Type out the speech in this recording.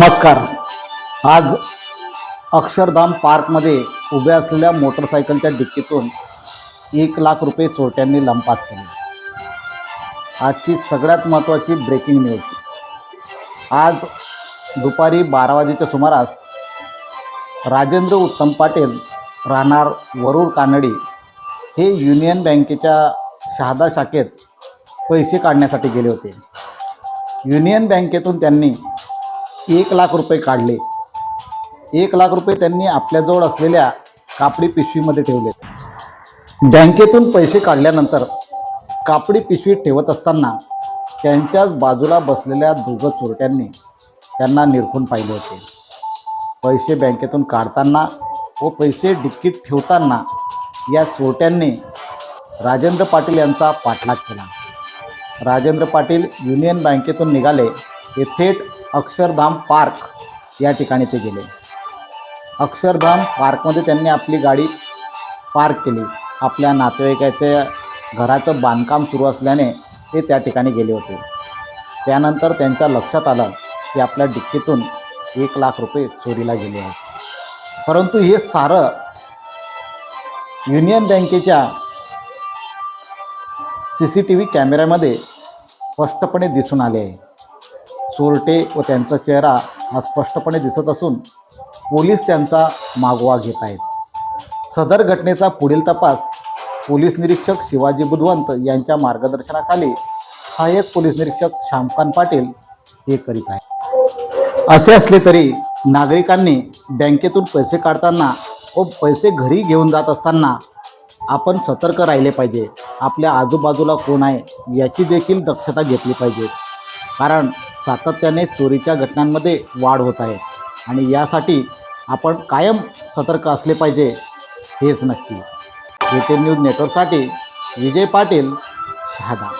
नमस्कार. आज अक्षरधाम पार्कमध्ये उभ्या असलेल्या मोटरसायकलच्या डिक्कीतून एक लाख रुपये चोरट्यांनी लंपास केले. आजची सगळ्यात महत्त्वाची ब्रेकिंग न्यूज आज दुपारी बारा वाजेच्या सुमारास राजेंद्र उत्तम पाटील राहणार वरूर कानडी हे युनियन बँकेच्या शहादा शाखेत पैसे काढण्यासाठी गेले होते. युनियन बँकेतून त्यांनी एक लाख रुपये काढले. एक लाख रुपये त्यांनी आपल्याजवळ असलेल्या कापडी पिशवीमध्ये ठेवले. बँकेतून पैसे काढल्यानंतर कापडी पिशवी ठेवत असताना त्यांच्याच बाजूला बसलेल्या दोघं चोरट्यांनी त्यांना निरखून पाहिले होते. पैसे बँकेतून काढताना व पैसे डिक्कीत ठेवताना या चोरट्यांनी राजेंद्र पाटील यांचा पाठलाग केला. राजेंद्र पाटील युनियन बँकेतून निघाले. ते थेट अक्षरधाम पार्क या ठिकाणी ते गेले. अक्षरधाम पार्कमध्ये त्यांनी आपली गाडी पार्क केली. आपल्या नातेवाईकाच्या घराचं बांधकाम सुरू असल्याने ते त्या ठिकाणी गेले होते. त्यानंतर त्यांच्या लक्षात आलं की आपल्या डिक्कीतून एक लाख रुपये चोरीला गेले आहेत. परंतु हे सारं युनियन बँकेच्या सी सी टी व्ही कॅमेऱ्यामध्ये स्पष्टपणे दिसून आले आहे. चोरटे व त्यांचा चेहरा हा स्पष्टपणे दिसत असून पोलीस त्यांचा मागोवा घेत आहेत. सदर घटनेचा पुढील तपास पोलीस निरीक्षक शिवाजी बुधवंत यांच्या मार्गदर्शनाखाली सहाय्यक पोलीस निरीक्षक श्यामकांत पाटील हे करीत आहेत. असे असले तरी नागरिकांनी बँकेतून पैसे काढताना व पैसे घरी घेऊन जात असताना आपण सतर्क राहिले पाहिजे. आपल्या आजूबाजूला कोण आहे याची देखील दक्षता घेतली पाहिजे. कारण सातत्याने चोरीच्या घटनांमध्ये वाढ होत आहे. आणि यासाठी आपण कायम सतर्क असले पाहिजे हेच नक्की. ए न्यूज नेटवर्कसाठी विजय पाटील शहादा.